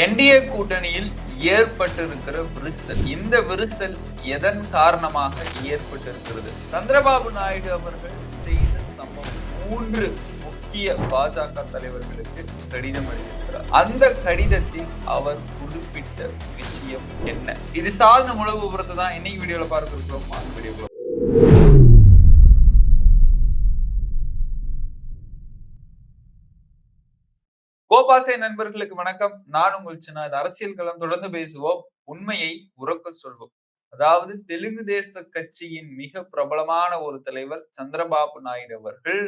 NDA கூட்டணியில் ஏற்பட்டிருக்கிற விரிசல் இந்த விரிசல் எதன் காரணமாக ஏற்பட்டிருக்கிறது? சந்திரபாபு நாயுடு அவர்கள் செய்த சம்பவம் மூன்று முக்கிய பாஜக தலைவர்களுக்கு கடிதம் எழுதியிருக்கிறார். அந்த கடிதத்தில் அவர் குறிப்பிட்ட விஷயம் என்ன? இது சார்ந்த முழு விவரத்தை தான் இன்னைக்கு வீடியோல பார்க்க இருக்கிறோம். அந்த வீடியோ கோபாசை நண்பர்களுக்கு வணக்கம். நான் உங்கள் சின்ன இது அரசியல் களம் தொடர்ந்து பேசுவோம். உண்மையை உறக்க சொல்வோம். அதாவது தெலுங்கு தேச கட்சியின் மிக பிரபலமான ஒரு தலைவர் சந்திரபாபு நாயுடு அவர்கள்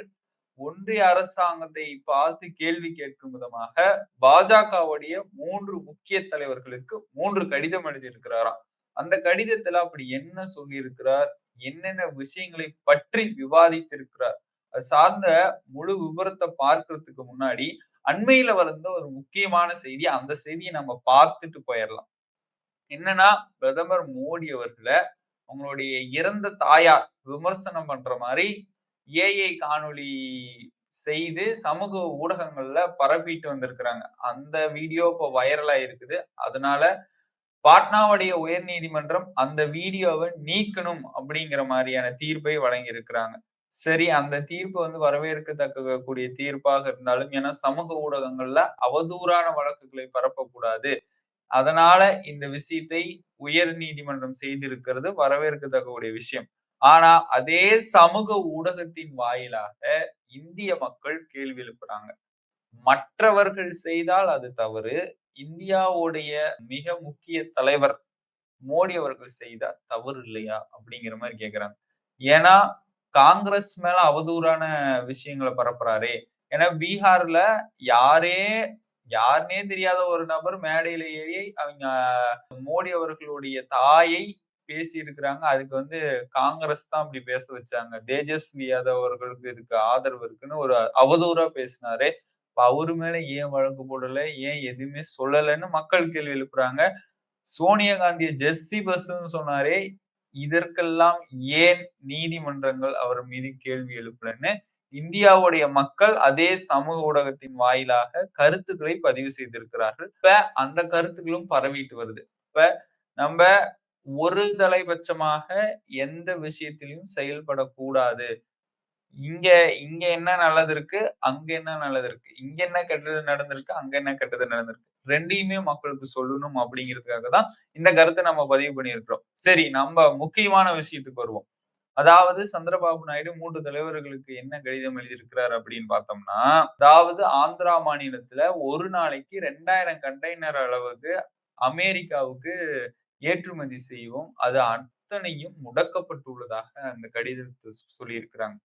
ஒன்றிய அரசாங்கத்தை பார்த்து கேள்வி கேட்கும் விதமாக பாஜகவுடைய மூன்று முக்கிய தலைவர்களுக்கு மூன்று கடிதம் எழுதியிருக்கிறாராம். அந்த கடிதத்துல அப்படி என்ன சொல்லியிருக்கிறார்? என்னென்ன விஷயங்களை பற்றி விவாதித்திருக்கிறார்? அது சார்ந்த முழு விவரத்தை பார்க்கறதுக்கு முன்னாடி அண்மையில வளர்ந்த ஒரு முக்கியமான செய்தி அந்த செய்தியை நம்ம பார்த்துட்டு போயிடலாம் என்னன்னா பிரதமர் மோடி அவர்களை அவங்களுடைய இறந்த தாயார் விமர்சனம் பண்ற மாதிரி ஏஐ காணொளி செய்து சமூக ஊடகங்கள்ல பரப்பிட்டு வந்திருக்கிறாங்க. அந்த வீடியோ இப்போ வைரலா இருக்குது. அதனால பாட்னாவுடைய உயர் நீதிமன்றம் அந்த வீடியோவை நீக்கணும் அப்படிங்கிற மாதிரியான தீர்ப்பை வழங்கியிருக்கிறாங்க. சரி அந்த தீர்ப்பு வந்து வரவேற்கத்தக்க கூடிய தீர்ப்பாக இருந்தாலும் ஏன்னா சமூக ஊடகங்கள்ல அவதூறான வழக்குகளை பரப்பக்கூடாது. அதனால இந்த விஷயத்தை உயர் நீதிமன்றம் செய்திருக்கிறது வரவேற்கத்தக்கக்கூடிய விஷயம். ஆனா அதே சமூக ஊடகத்தின் வாயிலாக இந்திய மக்கள் கேள்வி எழுப்புறாங்க. மற்றவர்கள் செய்தால் அது தவறு. இந்தியாவுடைய மிக முக்கிய தலைவர் மோடி அவர்கள் செய்தால் தவறு இல்லையா? அப்படிங்கிற மாதிரி கேக்குறாங்க. ஏன்னா காங்கிரஸ் மேல அவதூறான விஷயங்களை பரப்புறாரு. ஏன்னா பீகார்ல யாரே யாருனே தெரியாத ஒரு நபர் மேடையில ஏறி அவங்க மோடி அவர்களுடைய தாயை பேசி இருக்கிறாங்க. அதுக்கு வந்து காங்கிரஸ் தான் அப்படி பேச வச்சாங்க. தேஜஸ்வி யாதவ் அவர்களுக்கு இதுக்கு ஆதரவு இருக்குன்னு ஒரு அவதூறா பேசினாரு. அவரு மேல ஏன் வழக்கு போடல? ஏன் எதுவுமே சொல்லலைன்னு மக்கள் கேள்வி எழுப்புறாங்க. சோனியா காந்திய ஜெஸ்ஸி பஸ்ன்னு சொன்னாரே. இதற்கெல்லாம் ஏன் நீதிமன்றங்கள் அவர் மீது கேள்வி எழுப்புறன்னு இந்தியாவுடைய மக்கள் அதே சமூக ஊடகத்தின் வாயிலாக கருத்துக்களை பதிவு செய்திருக்கிறார்கள். இப்ப அந்த கருத்துக்களும் பரவிட்டு வருது. இப்ப நம்ம ஒரு தலைபட்சமாக எந்த விஷயத்திலையும் செயல்படக்கூடாது. இங்க இங்க என்ன நல்லது இருக்கு? அங்க என்ன நல்லது இருக்கு? இங்க என்ன கெட்டது நடந்திருக்கு? அங்க என்ன கெட்டது நடந்திருக்கு? ரெண்டையுமே மக்களுக்கு சொல்லணும் அப்படிங்கிறதுக்காக தான் இந்த கருத்தை நம்ம பதிவு பண்ணியிருக்கிறோம். சரி நம்ம முக்கியமான விஷயத்துக்கு வருவோம். அதாவது சந்திரபாபு நாயுடு மூன்று தலைவர்களுக்கு என்ன கடிதம் எழுதியிருக்கிறார் அப்படின்னு பார்த்தோம்னா அதாவது ஆந்திரா மாநிலத்துல ஒரு நாளைக்கு ரெண்டாயிரம் கண்டெய்னர் அளவுக்கு அமெரிக்காவுக்கு ஏற்றுமதி செய்வோம் அது அத்தனையும் முடக்கப்பட்டுள்ளதாக அந்த கடிதத்தை சொல்லியிருக்கிறாங்க.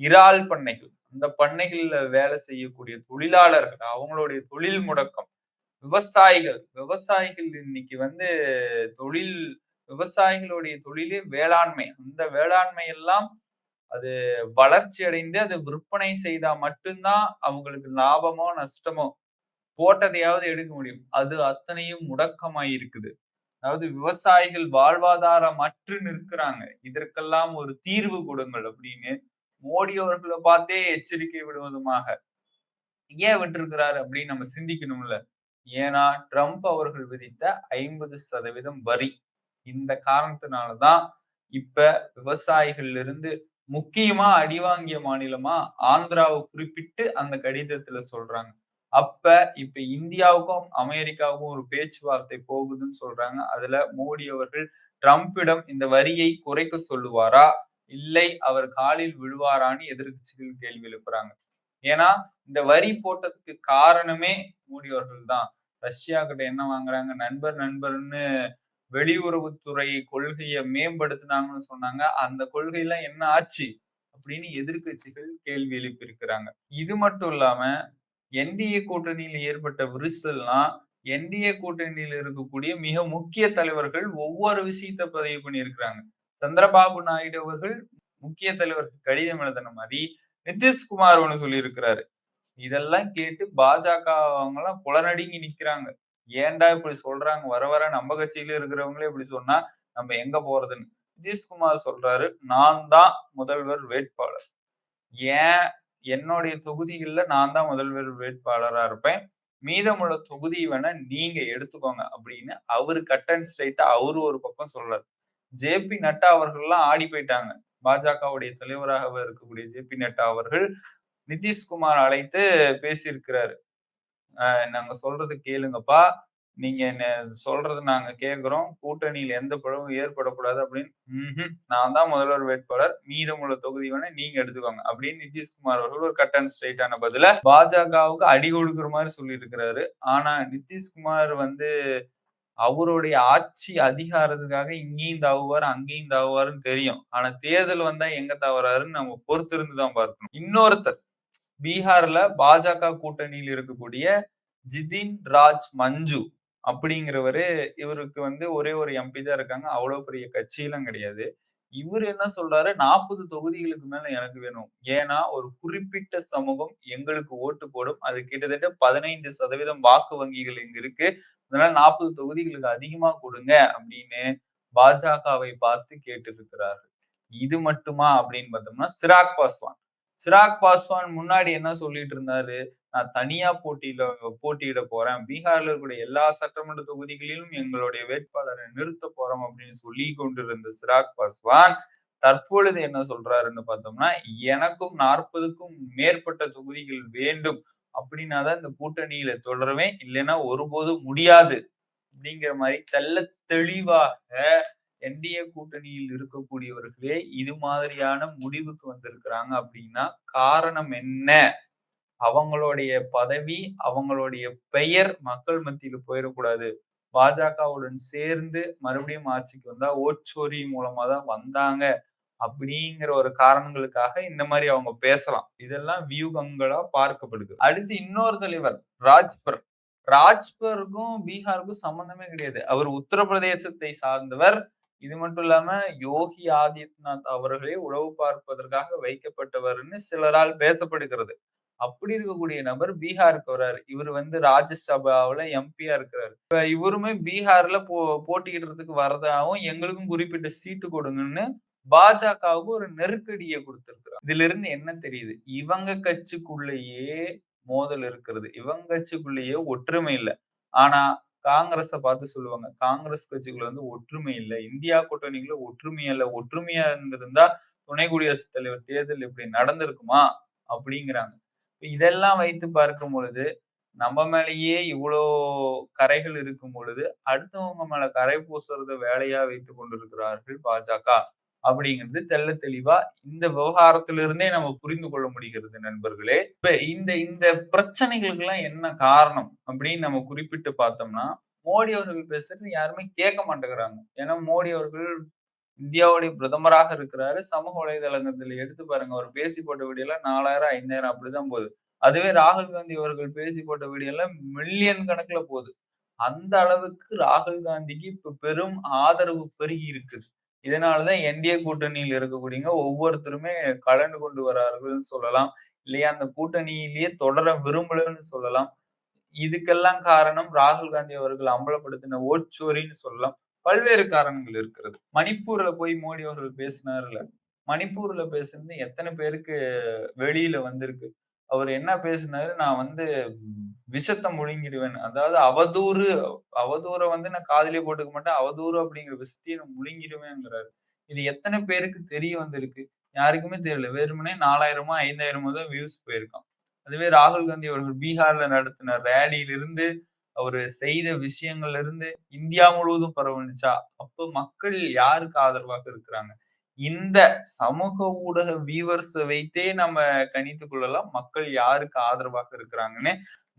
இறால் பண்ணைகள் அந்த பண்ணைகள்ல வேலை செய்யக்கூடிய தொழிலாளர்கள் அவங்களுடைய தொழில் முடக்கம் விவசாயிகள் விவசாயிகள் இன்னைக்கு வந்து தொழில் விவசாயிகளுடைய தொழிலே வேளாண்மை. அந்த வேளாண்மை எல்லாம் அது வளர்ச்சி அடைந்து அது விற்பனை செய்தா மட்டும்தான் அவங்களுக்கு லாபமோ நஷ்டமோ போட்டதையாவது எடுக்க முடியும். அது அத்தனையும் முடக்கமாய் இருக்குது அதாவது விவசாயிகள் வாழ்வாதாரம் அற்று நிற்கிறாங்க. இதற்கெல்லாம் ஒரு தீர்வு கொடுங்கள் அப்படின்னு மோடி அவர்களை பார்த்தே எச்சரிக்கை விடுவதுமாக. ஏன் விட்டுருக்கிறாரு அப்படின்னு நம்ம சிந்திக்கணும்ல? ஏன்னா ட்ரம்ப் அவர்கள் விதித்த ஐம்பது சதவீதம் வரி. இந்த காரணத்தினாலதான் இப்ப விவசாயிகள்ல இருந்து முக்கியமா அடிவாங்கிய மாநிலமா ஆந்திராவை குறிப்பிட்டு அந்த கடிதத்துல சொல்றாங்க. அப்ப இப்ப இந்தியாவுக்கும் அமெரிக்காவுக்கும் ஒரு பேச்சுவார்த்தை போகுதுன்னு சொல்றாங்க. அதுல மோடி அவர்கள் ட்ரம்பிடம் இந்த வரியை குறைக்க சொல்லுவாரா? இல்லை அவர் காலில் விழுவாரான்னு எதிர்கட்சிகள் கேள்வி எழுப்புறாங்க. ஏன்னா இந்த வரி போட்டதுக்கு காரணமே மோடியவர்கள் தான் ரஷ்யா கிட்ட என்ன வாங்குறாங்க? நண்பர் நண்பர்னு வெளியுறவுத்துறை கொள்கையை மேம்படுத்தினாங்கன்னு சொன்னாங்க. அந்த கொள்கையெல்லாம் என்ன ஆச்சு? அப்படின்னு எதிர்கட்சிகள் கேள்வி எழுப்பியிருக்கிறாங்க. இது மட்டும் இல்லாம என்டிஏ கூட்டணியில் ஏற்பட்ட விரிசல்லாம் என்டிஏ கூட்டணியில் இருக்கக்கூடிய மிக முக்கிய தலைவர்கள் ஒவ்வொரு விஷயத்த பதிவு பண்ணியிருக்கிறாங்க. சந்திரபாபு நாயுடு அவர்கள் முக்கிய தலைவர்கள் கடிதம் எழுதின மாதிரி நிதிஷ்குமார் ஒண்ணு சொல்லியிருக்கிறாரு. இதெல்லாம் கேட்டு பாஜக அவங்க எல்லாம் குளநடுங்கி நிக்கிறாங்க. ஏன்டா இப்படி சொல்றாங்க? வர வர நம்ம கட்சியில இருக்கிறவங்களே இப்படி சொன்னா நம்ம எங்க போறதுன்னு? நிதிஷ்குமார் சொல்றாரு நான் தான் முதல்வர் வேட்பாளர். ஏன் என்னுடைய தொகுதிகளில் நான் தான் முதல்வர் வேட்பாளரா இருப்பேன்? மீதமுள்ள தொகுதி வேணா நீங்க எடுத்துக்கோங்க. அப்படின்னு அவரு கட் அண்ட் ஸ்ட்ரைட்டா அவரு ஒரு பக்கம் சொல்றாரு. ஜே பி நட்டா அவர்கள் எல்லாம் ஆடி போயிட்டாங்க. பாஜகவுடைய தலைவராக இருக்கக்கூடிய ஜே பி நட்டா அவர்கள் நிதிஷ்குமார் அழைத்து பேசியிருக்கிறாரு. நாங்க சொல்றது கேளுங்கப்பா. நீங்க என்ன சொல்றது நாங்க கேட்கிறோம் கூட்டணியில் எந்த பழமும் ஏற்படக்கூடாது அப்படின்னு நான் தான் முதல்வர் வேட்பாளர். மீதமுள்ள தொகுதி வேணா நீங்க எடுத்துக்கோங்க அப்படின்னு நிதிஷ்குமார் அவர்கள் ஒரு கட் அண்ட் ஸ்ட்ரைட்டான பதில பாஜகவுக்கு அடி கொடுக்குற மாதிரி சொல்லி இருக்கிறாரு ஆனா நிதிஷ்குமார் வந்து அவருடைய ஆட்சி அதிகாரத்துக்காக இங்கேயும் தாவுவார் அங்கேயும் தாவுவாருன்னு தெரியும். ஆனா தேர்தல் வந்தா எங்க தவறாருன்னு நம்ம பொறுத்திருந்து தான் பார்க்கணும். இன்னொருத்தர் பீகார்ல பாஜக கூட்டணியில் இருக்கக்கூடிய ஜிதின் ராஜ் மஞ்சு அப்படிங்கிறவரு இவருக்கு வந்து ஒரே ஒரு எம்பி தான் இருக்காங்க. அவ்வளவு பெரிய கட்சியெல்லாம் கிடையாது. இவர் என்ன சொல்றாரு? நாற்பது தொகுதிகளுக்கு மேல எனக்கு வேணும். ஏன்னா ஒரு குறிப்பிட்ட சமூகம் எங்களுக்கு ஓட்டு போடும். அது கிட்டத்தட்ட பதினைந்து சதவீதம் வாக்கு வங்கிகள் இங்க இருக்கு. அதனால நாற்பது தொகுதிகளுக்கு அதிகமா கொடுங்க அப்படின்னு பாஜகவை பார்த்து கேட்டு இருக்கிறார்கள் இது மட்டுமா அப்படின்னு பார்த்தோம்னா சிராக் பாஸ்வான். சிராக் பாஸ்வான் முன்னாடி என்ன சொல்லிட்டு இருந்தாரு? நான் தனியா போட்டியில போட்டியிட போறேன். பீகார்ல இருக்கக்கூடிய எல்லா சட்டமன்ற தொகுதிகளிலும் எங்களுடைய வேட்பாளரை நிறுத்த போறோம் அப்படின்னு சொல்லி கொண்டிருந்த சிராக் பாஸ்வான் தற்பொழுது என்ன சொல்றாருன்னு பார்த்தோம்னா எனக்கும் நாற்பதுக்கும் மேற்பட்ட தொகுதிகள் வேண்டும். அப்படின்னாதான் இந்த கூட்டணியில தொடருவேன். இல்லைன்னா ஒருபோதும் முடியாது. அப்படிங்கிற மாதிரி தெல்ல தெளிவாக என்டிஏ கூட்டணியில் இருக்கக்கூடியவர்களே இது மாதிரியான முடிவுக்கு வந்திருக்கிறாங்க அப்படின்னா காரணம் என்ன? அவங்களுடைய பதவி அவங்களுடைய பெயர் மக்கள் மத்தியில போயிடக்கூடாது. பாஜகவுடன் சேர்ந்து மறுபடியும் ஆட்சிக்கு வந்தா ஓட்சோரி மூலமா தான் வந்தாங்க. அப்படிங்கிற ஒரு காரணங்களுக்காக இந்த மாதிரி அவங்க பேசலாம். இதெல்லாம் வியூகங்களா பார்க்கப்படுது. அடுத்து இன்னொரு தலைவர் ராஜ்பர். ராஜ்பருக்கும் பீகாருக்கும் சம்பந்தமே கிடையாது. அவர் உத்தரப்பிரதேசத்தை சார்ந்தவர் இது மட்டும் இல்லாம யோகி ஆதித்யநாத் அவர்களே உளவு பார்ப்பதற்காக வைக்கப்பட்டவர்னு சிலரால் பேசப்படுகிறது. அப்படி இருக்கக்கூடிய நபர் பீகாருக்கு வர்றாரு. இவர் வந்து ராஜ்யசபாவில எம்பியா இருக்கிறாரு. இப்ப இவருமே பீகார்ல போ போட்டியிடுறதுக்கு வரதாகவும் எங்களுக்கும் குறிப்பிட்ட சீட்டு கொடுங்கன்னு பாஜகவுக்கு ஒரு நெருக்கடியை கொடுத்திருக்கிறார். இதுல இருந்து என்ன தெரியுது? இவங்க கட்சிக்குள்ளேயே மோதல் இருக்கிறது. இவங்க கட்சிக்குள்ளேயே ஒற்றுமை இல்லை. ஆனா காங்கிரஸ பார்த்து சொல்லுவாங்க. காங்கிரஸ் கட்சிகள் வந்து ஒற்றுமை இல்லை. இந்தியா கூட்டணிகளை ஒற்றுமை இல்ல ஒற்றுமையா இருந்திருந்தா துணை குடியரசுத் தலைவர் தேர்தல் இப்படி நடந்திருக்குமா? அப்படிங்கிறாங்க. இதெல்லாம் வைத்து பார்க்கும் பொழுது நம்ம மேலேயே இவ்வளோ கரைகள் இருக்கும் பொழுது அடுத்தவங்க மேல கரை பூசுறத வேலையா வைத்து கொண்டிருக்கிறார்கள் பாஜக. அப்படிங்கிறது தெல்ல தெளிவா இந்த விவகாரத்திலிருந்தே நம்ம புரிந்து கொள்ள முடிகிறது நண்பர்களே. இப்ப இந்த இந்த பிரச்சனைகளுக்கு எல்லாம் என்ன காரணம் அப்படின்னு நம்ம குறிப்பிட்டு பார்த்தோம்னா மோடி அவர்கள் பேசுறது யாருமே கேட்க மாட்டேங்கிறாங்க. ஏன்னா மோடி அவர்கள் இந்தியாவுடைய பிரதமராக இருக்கிறாரு. சமூக வலைதளங்கத்துல எடுத்து பாருங்க அவர் பேசி போட்ட வீடியோல நாலாயிரம் ஐந்தாயிரம் அப்படிதான் போகுது. அதுவே ராகுல் காந்தி அவர்கள் பேசி போட்ட வீடியோல மில்லியன் கணக்குல போகுது. அந்த அளவுக்கு ராகுல் காந்திக்கு இப்ப பெரும் ஆதரவு பெருகி இருக்குது. இதனாலதான் என்டிஏ கூட்டணியில் இருக்கக்கூடியவங்க ஒவ்வொருத்தருமே கலந்து கொண்டு வரார்கள்னு சொல்லலாம். இல்லையா? அந்த கூட்டணியிலேயே தொடர விரும்பலன்னு சொல்லலாம். இதுக்கெல்லாம் காரணம் ராகுல் காந்தி அவர்கள் அம்பலப்படுத்தின ஓட்சோரின்னு சொல்லலாம். பல்வேறு காரணங்கள் இருக்கிறது. மணிப்பூர்ல போய் மோடி அவர்கள் பேசினார்ல. மணிப்பூர்ல பேசுறது எத்தனை பேருக்கு வெளியில வந்திருக்கு? அவர் என்ன பேசினாரு? நான் வந்து விஷத்தை முழுங்கிடுவேன் அதாவது அவதூறு அவதூறை வந்து நான் காதலே போட்டுக்க மாட்டேன். அவதூறு அப்படிங்கிற விஷயத்தையும் நான் முழுங்கிடுவேங்கிறாரு. இது எத்தனை பேருக்கு தெரிய வந்திருக்கு? யாருக்குமே தெரியல. வெறுமனே நாலாயிரமோ ஐந்தாயிரமோ தான் வியூஸ் போயிருக்கான் அதுவே ராகுல் காந்தி அவர்கள் பீகார்ல நடத்தின ரேலியிலிருந்து அவரு செய்த விஷயங்கள்ல இருந்து இந்தியா முழுவதும் பரவணுச்சா அப்ப மக்கள் யாருக்கு ஆதரவாக இருக்கிறாங்க? இந்த சமூக ஊடக வியூவர்ஸை வைத்தே நம்ம கணித்து கொள்ளலாம். மக்கள் யாருக்கு ஆதரவாக இருக்கிறாங்கன்னு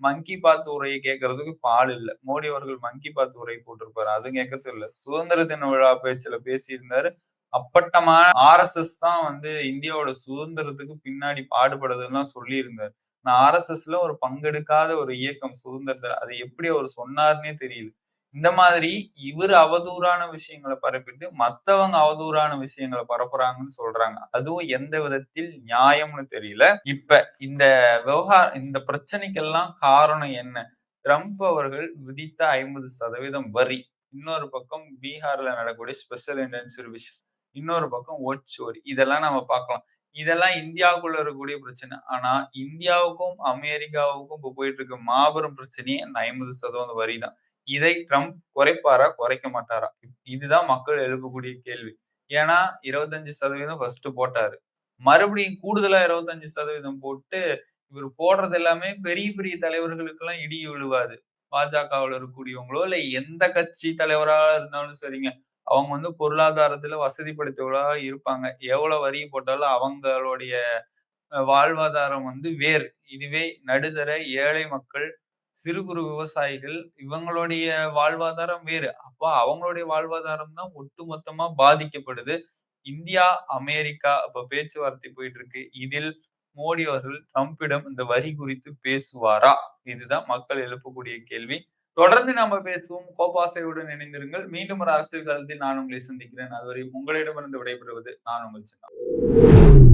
மங்கி பாத் உரையை கேட்கறதுக்கு பால் இல்ல. மோடி அவர்கள் மங்கி பாத் உரை போட்டிருப்பாரு. அது கேட்கறது இல்ல. சுதந்திர தின விழா பேச்சுல பேசியிருந்தாரு. அப்பட்டமான ஆர் எஸ் எஸ் தான் வந்து இந்தியாவோட சுதந்திரத்துக்கு பின்னாடி பாடுபடுதுன்னா சொல்லி இருந்தாரு நான் ஆர் எஸ் எஸ்ல ஒரு பங்கெடுக்காத ஒரு இயக்கம் சுதந்திரத்தில் அது எப்படி அவர் சொன்னார்னே தெரியல. இந்த மாதிரி இவர் அவதூறான விஷயங்களை பரப்பிட்டு மத்தவங்க அவதூறான விஷயங்களை பரப்புறாங்கன்னு சொல்றாங்க. அதுவும் எந்த விதத்தில் நியாயம்னு தெரியல. இப்ப இந்த விவகாரம் இந்த பிரச்சனைக்கெல்லாம் காரணம் என்ன? ட்ரம்ப் அவர்கள் விதித்த ஐம்பது சதவீதம் வரி. இன்னொரு பக்கம் பீகார்ல நடக்கக்கூடிய ஸ்பெஷல் இன்டென்சிவ் விஷயம் இன்னொரு பக்கம் ஓட்சோரி இதெல்லாம் நம்ம பார்க்கலாம். இதெல்லாம் இந்தியாவுக்குள்ள இருக்கக்கூடிய பிரச்சனை. ஆனா இந்தியாவுக்கும், அமெரிக்காவுக்கும் இப்போ போயிட்டு இருக்க மாபெரும் பிரச்சனையே அந்த 50% வரி தான். இதை ட்ரம்ப் குறைப்பாரா? குறைக்க மாட்டாரா? இதுதான் மக்கள் எழுப்பக்கூடிய கேள்வி. ஏன்னா 25% ஃபர்ஸ்ட் போட்டாரு. மறுபடியும் கூடுதலா 25% போட்டு இவர் போடுறது எல்லாமே பெரிய பெரிய தலைவர்களுக்கெல்லாம் இடி விழுவாது. பாஜகவில் இருக்கக்கூடியவங்களோ, இல்லை எந்த கட்சி தலைவராக இருந்தாலும் சரிங்க. அவங்க வந்து பொருளாதாரத்துல வசதி இருப்பாங்க. எவ்வளவு வரி போட்டாலும் அவங்களுடைய வாழ்வாதாரம் வந்து வேறு. இதுவே நடுதர ஏழை மக்கள், சிறு குறு விவசாயிகள் இவங்களுடைய வாழ்வாதாரம் வேறு. அப்ப அவங்களுடைய வாழ்வாதாரம் தான் ஒட்டுமொத்தமா பாதிக்கப்படுது. இந்தியா, அமெரிக்கா இப்ப பேச்சுவார்த்தை போயிட்டு இருக்கு. இதில் மோடி அவர்கள் ட்ரம்பிடம் இந்த வரி குறித்து பேசுவாரா? இதுதான் மக்கள் எழுப்பக்கூடிய கேள்வி. தொடர்ந்து நாம பேசுவோம். கோப்பாசையுடன் இணைந்திருங்கள். மீண்டும் ஒரு அரசியல் களத்தில் நான் உங்களை சந்திக்கிறேன். அதுவரை உங்களிடமிருந்து விடைபெறுவது நான் உங்கள் சின்னா.